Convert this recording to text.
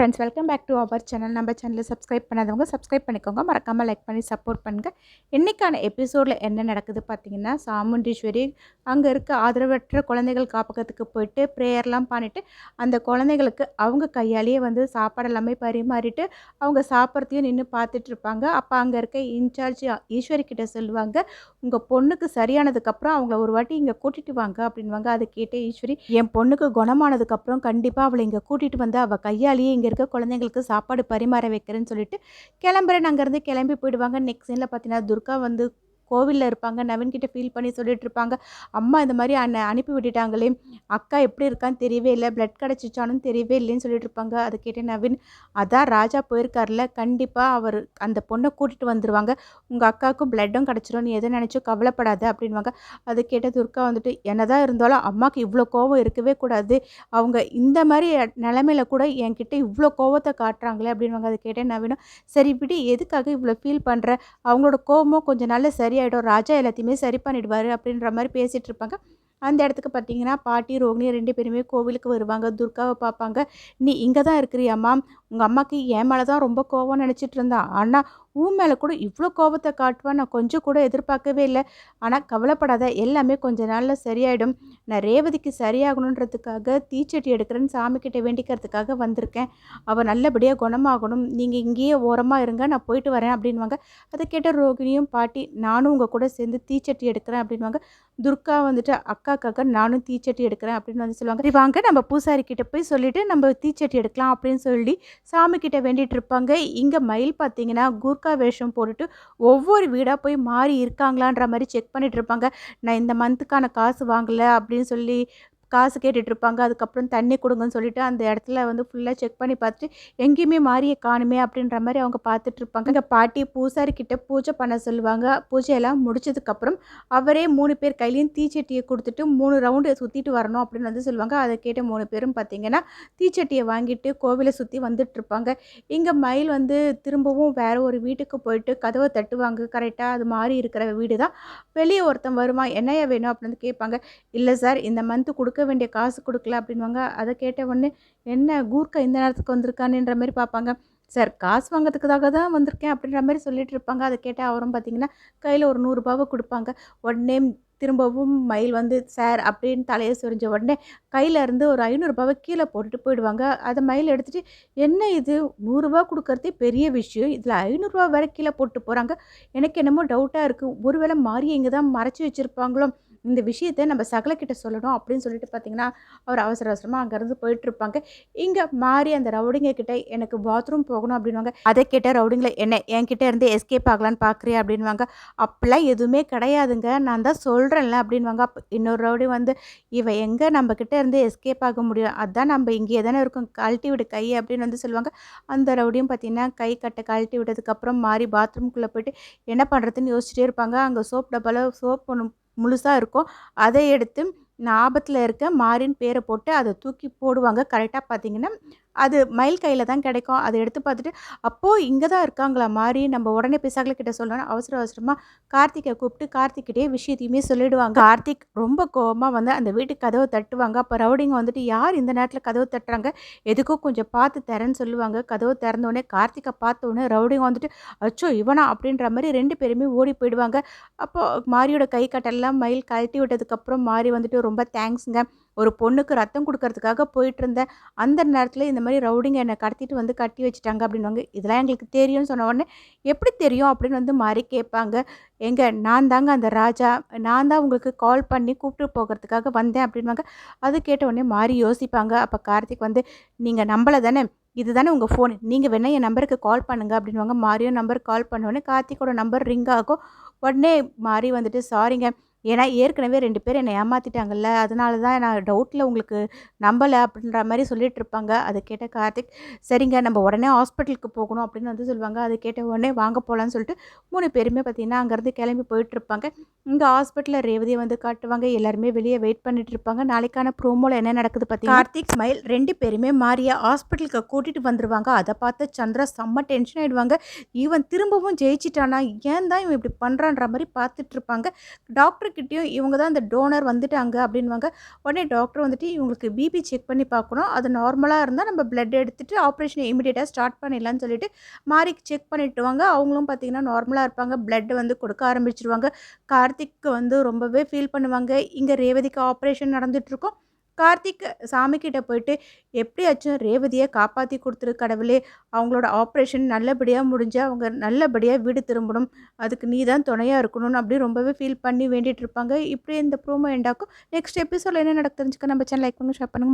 Friends welcome back to our channel நம்ம சேனலை subscribe பண்ணாதவங்க சப்ஸ்கிரைப் பண்ணிக்கோங்க. மறக்காமல் லைக் பண்ணி சப்போர்ட் பண்ணுங்கள் இன்றைக்கான எபிசோடில் என்ன நடக்குது பார்த்தீங்கன்னா சாமுண்டீஸ்வரி அங்கே இருக்க ஆதரவற்ற குழந்தைகள் காப்பகத்துக்கு போயிட்டு ப்ரேயர்லாம் பண்ணிவிட்டு அந்த குழந்தைகளுக்கு அவங்க கையாலேயே வந்து சாப்பாடு எல்லாமே பரிமாறிட்டு அவங்க சாப்பிட்றதையும் நின்று பார்த்துட்டு இருப்பாங்க. அப்போ அங்கே இருக்க இன்சார்ஜ் ஈஸ்வரி கிட்ட சொல்லுவாங்க உங்கள் பொண்ணுக்கு சரியானதுக்கப்புறம் அவங்கள ஒரு வாட்டி இங்கே கூட்டிகிட்டு வாங்க அப்படின்வாங்க அதை கேட்டு ஈஸ்வரி என் பொண்ணுக்கு குணமானதுக்கப்புறம் கண்டிப்பாக அவளை இங்கே கூட்டிகிட்டு வந்து அவள் கையாலேயே இங்கே இருக்க குழந்தைங்களுக்கு சாப்பாடு பரிமாற வைக்கிறேன்னு சொல்லிட்டு கிளம்புறேன். அங்கேருந்து கிளம்பி போயிடுவாங்க. நெக்ஸ்ட் சீனில் பார்த்தீங்கன்னா துர்கா வந்து கோவிலில் இருப்பாங்க. நவீன்கிட்ட ஃபீல் பண்ணி சொல்லிட்டு இருப்பாங்க. அம்மா இந்த மாதிரி அண்ணன் அனுப்பி விட்டுட்டாங்களே. அக்கா எப்படி இருக்கான்னு தெரியவே இல்லை. பிளட் கிடச்சிச்சானும் தெரியவே இல்லைன்னு சொல்லிட்டு இருப்பாங்க. அதை கேட்டேன் நவீன் அதான் ராஜா போயிருக்காருல. கண்டிப்பாக அவர் அந்த பொண்ணை கூட்டிகிட்டு வந்துடுவாங்க உங்கள் அக்காவுக்கும் பிளட்டும் கிடச்சிரும். நீ எதை நினச்சோ கவலைப்படாத அப்படின்வாங்க அதை கேட்ட துர்கா வந்துட்டு என்னதான் இருந்தாலும் அம்மாவுக்கு இவ்வளோ கோவம் இருக்கவே கூடாது. அவங்க இந்த மாதிரி நிலமையில கூட என்கிட்ட இவ்வளோ கோவத்தை காட்டுறாங்களே அப்படின்வாங்க அதை கேட்டேன் நவீனும் சரி இப்படி எதுக்காக இவ்வளோ ஃபீல் பண்ணுற அவங்களோட கோவமும் கொஞ்சம் நாள்ல சரியாயிடும் ராஜா எல்லாத்தையுமே சரி பண்ணிடுவார் அப்படின்ற மாதிரி பேசிகிட்டு இருப்பாங்க. அந்த இடத்துக்கு பார்த்தீங்கன்னா பாட்டி ரோகிணி ரெண்டு பேருமே கோவிலுக்கு வருவாங்க. துர்காவை பார்ப்பாங்க. நீ இங்கே தான் இருக்கிறியாம்மா. உங்கள் அம்மாவுக்கு என் மேலே தான் ரொம்ப கோவம் நினச்சிட்டு இருந்தா. ஆனால் உன் மேலே கூட இவ்வளோ கோபத்தை காட்டுவா நான் கொஞ்சம் கூட எதிர்பார்க்கவே இல்லை. ஆனால் கவலைப்படாத. எல்லாமே கொஞ்ச நாளில் சரியாயிடும். நான் ரேவதிக்கு சரியாகணுன்றதுக்காக தீச்சட்டி எடுக்கிறேன்னு சாமிக்கிட்ட வேண்டிக்கிறதுக்காக வந்திருக்கேன். அவள் நல்லபடியாக குணமாகணும். நீங்கள் இங்கேயே ஓரமாக இருங்க. நான் போயிட்டு வரேன் அப்படின்வாங்க அதை கேட்ட ரோகிணியும் பாட்டி நானும் உங்கள் கூட சேர்ந்து தீச்சட்டி எடுக்கிறேன் அப்படின்வாங்க துர்கா வந்துட்டு அக்காக்காக நானும் தீச்சட்டி எடுக்கிறேன் அப்படின்னு வந்து சொல்லுவாங்க. வாங்க. நம்ம பூசாரி கிட்ட போய் சொல்லிட்டு நம்ம தீச்சட்டி எடுக்கலாம் அப்படின்னு சொல்லி சாமி கிட்ட வேண்டிட்டு இருப்பாங்க. இங்கே மயில் பார்த்தீங்கன்னா கூர்க்கா வேஷம் போட்டுட்டு ஒவ்வொரு வீடாக போய் மாறி இருக்காங்களான்ற மாதிரி செக் பண்ணிகிட்டு இருப்பாங்க. நான் இந்த மந்த்துக்கான காசு வாங்கலை அப்படின்னு சொல்லி காசு கேட்டுட்ருப்பாங்க. அதுக்கப்புறம் தண்ணி கொடுங்கன்னு சொல்லிட்டு அந்த இடத்துல வந்து ஃபுல்லாக செக் பண்ணி பார்த்துட்டு எங்கேயுமே மாறிய காணுமே அப்படின்ற மாதிரி அவங்க பார்த்துட்ருப்பாங்க. இங்கே பாட்டி பூசாரி கிட்ட பூஜை பண்ண சொல்லுவாங்க. பூஜையெல்லாம் முடிச்சதுக்கப்புறம் அவரே மூணு பேர் கையிலையும் தீச்சட்டியை கொடுத்துட்டு மூணு ரவுண்டு சுற்றிட்டு வரணும் அப்படின்னு வந்து சொல்லுவாங்க. அதை கேட்ட மூணு பேரும் பார்த்தீங்கன்னா தீச்சட்டியை வாங்கிட்டு கோவிலை சுற்றி வந்துட்டு இருப்பாங்க இங்கே மயில் வந்து திரும்பவும் வேறு ஒரு வீட்டுக்கு போயிட்டு கதவை தட்டுவாங்க. கரெக்டாக அது மாதிரி இருக்கிற வீடு தான் வெளியே ஒருத்தன் வருமா என்னையா வேணும்? அப்படின்னு கேட்பாங்க. இல்லை சார் இந்த மந்த்து கொடுக்க வேண்டிய காசு கொடுக்கல அப்படின்வாங்க அதை கேட்ட உடனே என்ன கூர்க்கா இந்த நேரத்துக்கு வந்திருக்கானுன்ற மாதிரி பார்ப்பாங்க. சார் காசு வாங்கிறதுக்காக தான் வந்திருக்கேன் அப்படின்ற மாதிரி சொல்லிட்டு இருப்பாங்க. அதை கேட்டால் அவரும் பார்த்தீங்கன்னா கையில் ஒரு நூறுரூபாவை கொடுப்பாங்க. உடனே திரும்பவும் மயில் வந்து சார் அப்படின்னு தலையை சொரிஞ்ச உடனே கையில் இருந்து ஒரு ஐநூறுரூபாவை கீழே போட்டுட்டு போயிடுவாங்க. அதை மயில் எடுத்துகிட்டு என்ன இது? நூறுரூவா கொடுக்கறதே பெரிய விஷயம். இதில் ஐநூறுரூவா வரை கீழே போட்டு போகிறாங்க எனக்கு என்னமோ டவுட்டாக இருக்குது ஒருவேளை மாறி இங்கே தான் மறைச்சி வச்சுருப்பாங்களோ? இந்த விஷயத்தை நம்ம சகலக்கிட்ட சொல்லணும் அப்படின்னு சொல்லிட்டு பார்த்தீங்கன்னா அவர் அவசர அவசரமாக அங்கேருந்து போயிட்டுருப்பாங்க. இங்கே மாறி அந்த ரவுடிங்க கிட்ட எனக்கு பாத்ரூம் போகணும் அப்படின்வாங்க அதை கேட்ட ரவுடிங்கில் என்ன என்கிட்ட இருந்து எஸ்கேப் ஆகலான்னு பார்க்குறியா அப்படின்வாங்க அப்படிலாம் எதுவுமே கிடையாதுங்க. நான் தான் சொல்கிறேன்ல அப்படின்வாங்க அப்போ இன்னொரு ரவுடி வந்து இவன் எங்கே நம்ம கிட்டே இருந்து எஸ்கேப் ஆக முடியும்? அதான் நம்ம இங்கேயே தானே இருக்கோம். கழட்டி விடு கை அப்படின்னு வந்து சொல்லுவாங்க. அந்த ரவுடியும் பார்த்தீங்கன்னா கை கட்டை கழட்டி விட்டதுக்கப்புறம் மாறி பாத்ரூம்குள்ளே போயிட்டு என்ன பண்ணுறதுன்னு யோசிச்சுட்டே இருப்பாங்க. அங்கே சோப் டப்பாவில் சோப் ஒன்று முழுசாக இருக்கும். அதை எடுத்து நான் ஆபத்தில் இருக்க மாரின் பேரை போட்டு அதை தூக்கி போடுவாங்க. கரெக்டாக பார்த்தீங்கன்னா அது மயில் கையில் தான் கிடைக்கும். அதை எடுத்து பார்த்துட்டு அப்போது இங்கே தான் இருக்காங்களா மாறி? நம்ம உடனே பிசாக்கள் கிட்ட சொல்லணும் அவசர அவசரமாக கார்த்திகை கூப்பிட்டு கார்த்திக்கிட்டே விஷயத்தையுமே சொல்லிடுவாங்க. கார்த்திக் ரொம்ப கோபமாக வந்து அந்த வீட்டுக்கு கதவை தட்டுவாங்க. அப்போ ரவுடிங்க வந்துட்டு யார் இந்த நேரத்தில் கதவை தட்டுறாங்க? எதுக்கும் கொஞ்சம் பார்த்து தரேன்னு சொல்லுவாங்க. கதவு திறந்தோடனே கார்த்திகை பார்த்தோன்னே ரவுடிங்க வந்துட்டு அச்சோ இவனா? அப்படின்ற மாதிரி ரெண்டு பேருமே ஓடி போயிடுவாங்க. அப்போ மாரியோட கை கட்டெல்லாம் மயில் கழட்டி விட்டதுக்கப்புறம் மாறி வந்துட்டு ரொம்ப தேங்க்ஸுங்க. ஒரு பொண்ணுக்கு ரத்தம் கொடுக்கறதுக்காக போயிட்டு இருந்தேன் அந்த நேரத்தில் இந்த மாதிரி ரவுடிங்க என்னை கடத்திட்டு வந்து கட்டி வச்சுட்டாங்க அப்படின்வாங்க இதெல்லாம் எங்களுக்கு தெரியும்னு சொன்ன உடனே எப்படி தெரியும்? அப்படின்னு வந்து மாறி கேட்பாங்க. எங்க நான் தாங்க அந்த ராஜா. நான் தான் உங்களுக்கு கால் பண்ணி கூப்பிட்டு போகிறதுக்காக வந்தேன். அப்படின்வாங்க அது கேட்ட உடனே மாறி யோசிப்பாங்க. அப்போ கார்த்திக் வந்து நீங்கள் நம்பலை தானே? இது தானே உங்கள் ஃபோன் நீங்கள் வேணால் என் நம்பருக்கு கால் பண்ணுங்கள் அப்படின்வாங்க மாரியும் நம்பருக்கு கால் பண்ணோடனே கார்த்திகோட நம்பர் ரிங் ஆகும். உடனே மாறி வந்துட்டு சாரிங்க ஏன்னா ஏற்கனவே ரெண்டு பேர் என்னை ஏமாற்றிட்டாங்கல்ல அதனால தான் நான் டவுட்டில் உங்களுக்கு நம்பலை அப்படின்ற மாதிரி சொல்லிட்டு இருப்பாங்க. அதை கேட்ட கார்த்திக் சரிங்க நம்ம உடனே ஹாஸ்பிட்டலுக்கு போகணும் அப்படின்னு வந்து சொல்லுவாங்க. அதை கேட்ட உடனே வாங்க போகலான்னு சொல்லிட்டு மூணு பேருமே பார்த்திங்கன்னா அங்கேருந்து கிளம்பி போயிட்டு இருப்பாங்க. இங்கே ஹாஸ்பிட்டலில் ரேவதியை வந்து காட்டுவாங்க. எல்லாருமே வெளியே வெயிட் பண்ணிட்டு இருப்பாங்க. நாளைக்கான ப்ரோமோவில் என்ன நடக்குது பார்த்தீங்கன்னா கார்த்திக் ஸ்மைல் ரெண்டு பேருமே மாறிய ஹாஸ்பிட்டலுக்கு கூட்டிகிட்டு வந்துடுவாங்க அதை பார்த்து சந்திரா செம்ம டென்ஷன் ஆகிடுவாங்க இவன் திரும்பவும் ஜெயிச்சிட்டானா? ஏன் தான் இவன் இப்படி பண்ணுறான்ற மாதிரி பார்த்துட்ருப்பாங்க டாக்டர் டாக்டர்கிட்டையும் இவங்க தான் அந்த டோனர் வந்துட்டாங்க அப்படின்வாங்க உடனே டாக்டர் வந்துட்டு இவங்களுக்கு பிபி செக் பண்ணி பார்க்கணும். அது நார்மலாக இருந்தால் நம்ம பிளட் எடுத்துகிட்டு ஆப்ரேஷனை இமீடியட்டாக ஸ்டார்ட் பண்ணிடலான்னு சொல்லிட்டு மாரிக்கு செக் பண்ணிவிட்டுவாங்க அவங்களும் பார்த்தீங்கன்னா நார்மலாக இருப்பாங்க. பிளட் வந்து கொடுக்க ஆரம்பிச்சிருவாங்க. கார்த்திக்கு வந்து ரொம்பவே ஃபீல் பண்ணுவாங்க. இங்கே ரேவதிக்கு ஆப்ரேஷன் நடந்துகிட்ருக்கோம் கார்த்திக் சாமிக்கிட்ட போயிட்டு எப்படியாச்சும் ரேவதியை காப்பாற்றி கொடுத்துரு கடவுளே? அவங்களோட ஆப்ரேஷன் நல்லபடியாக முடிஞ்சு அவங்க நல்லபடியாக வீடு திரும்பணும். அதுக்கு நீ தான் துணையாக இருக்கணும்னு அப்படி ரொம்பவே ஃபீல் பண்ணி வேண்டிகிட்டு இருப்பாங்க. இப்படி இந்த ப்ரோமோ எண்டாக்கும் நெக்ஸ்ட் எபிசோடில் என்ன நடக்கு தெரிஞ்சுக்க நம்ம சேனல் லைக் பண்ணுங்க ஷேர் பண்ணுங்க.